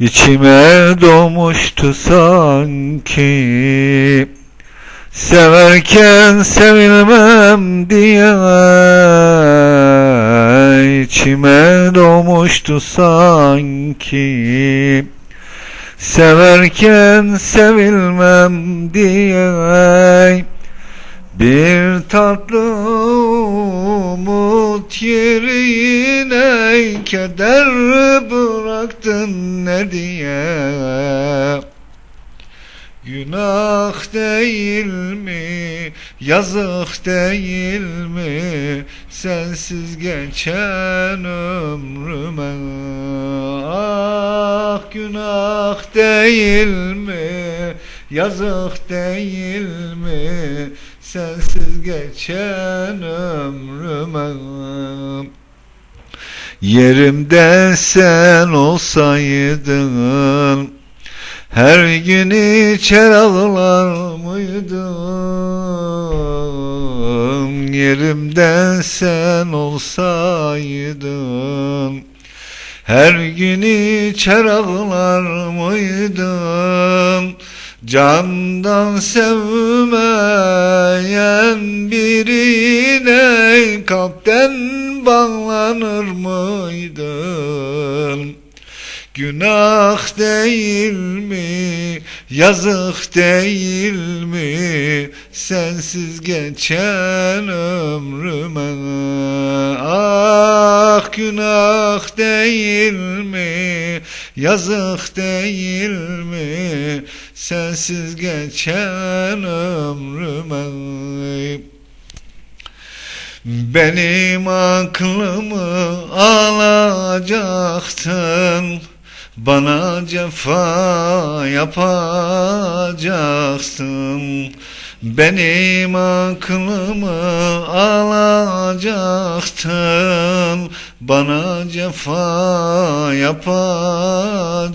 İçime doğmuştu sanki. Severken sevilmem diye içime doğmuştu sanki. Severken sevilmem diye bir tatlı umut yerine keder bıraktın ne diye? Günah değil mi, yazık değil mi? Sensiz geçen ömrüme. Ah günah değil mi, yazık değil mi? Sensiz geçen ömrüme Yerimde sen olsaydın her gün içer ağlar mıydım Yerimde sen olsaydın Her gün içer ağlar mıydım Candan sevmeyen birine kalpten bağlanır mıydın? Günah değil mi, yazık değil mi? Sensiz geçen ömrüme. Ah günah değil mi, yazık değil mi? Sensiz geçen ömrüme. Benim aklımı alacaktın Bana cefa yapacaksın Benim aklımı alacaktın Bana cefa yapacaktın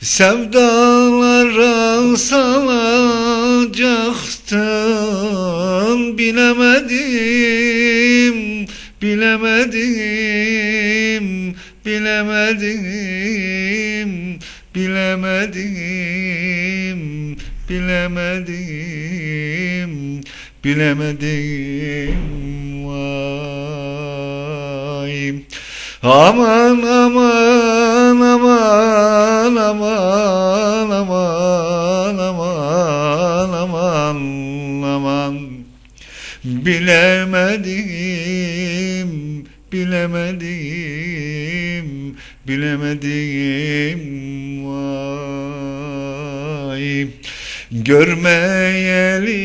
Sevdalara salacaktın Bilemedim, bilemedim, bilemedim, bilemedim, bilemedim, bilemedim Aman aman aman aman aman aman aman aman. Bilemedim bilemedim bilemedim. Vay. Görmeyeli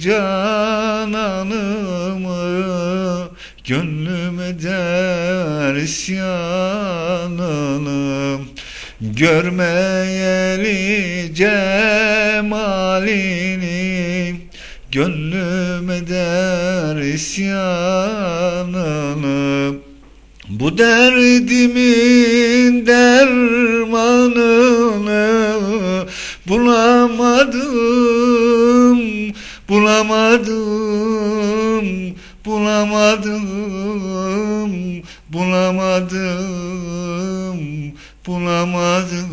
cananımı Gönlüm eder isyanını Görmeyeli cemalini Gönlüm eder isyanını. Bu derdimin dermanını Bulamadım, bulamadım bulamadım,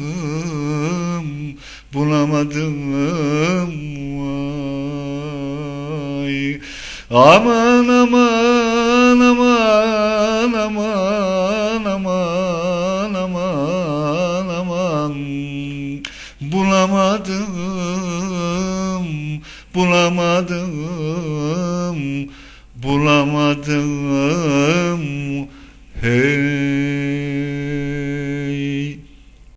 bulamadım vay. Aman aman aman aman aman aman aman. Bulamadım, bulamadım bulamadım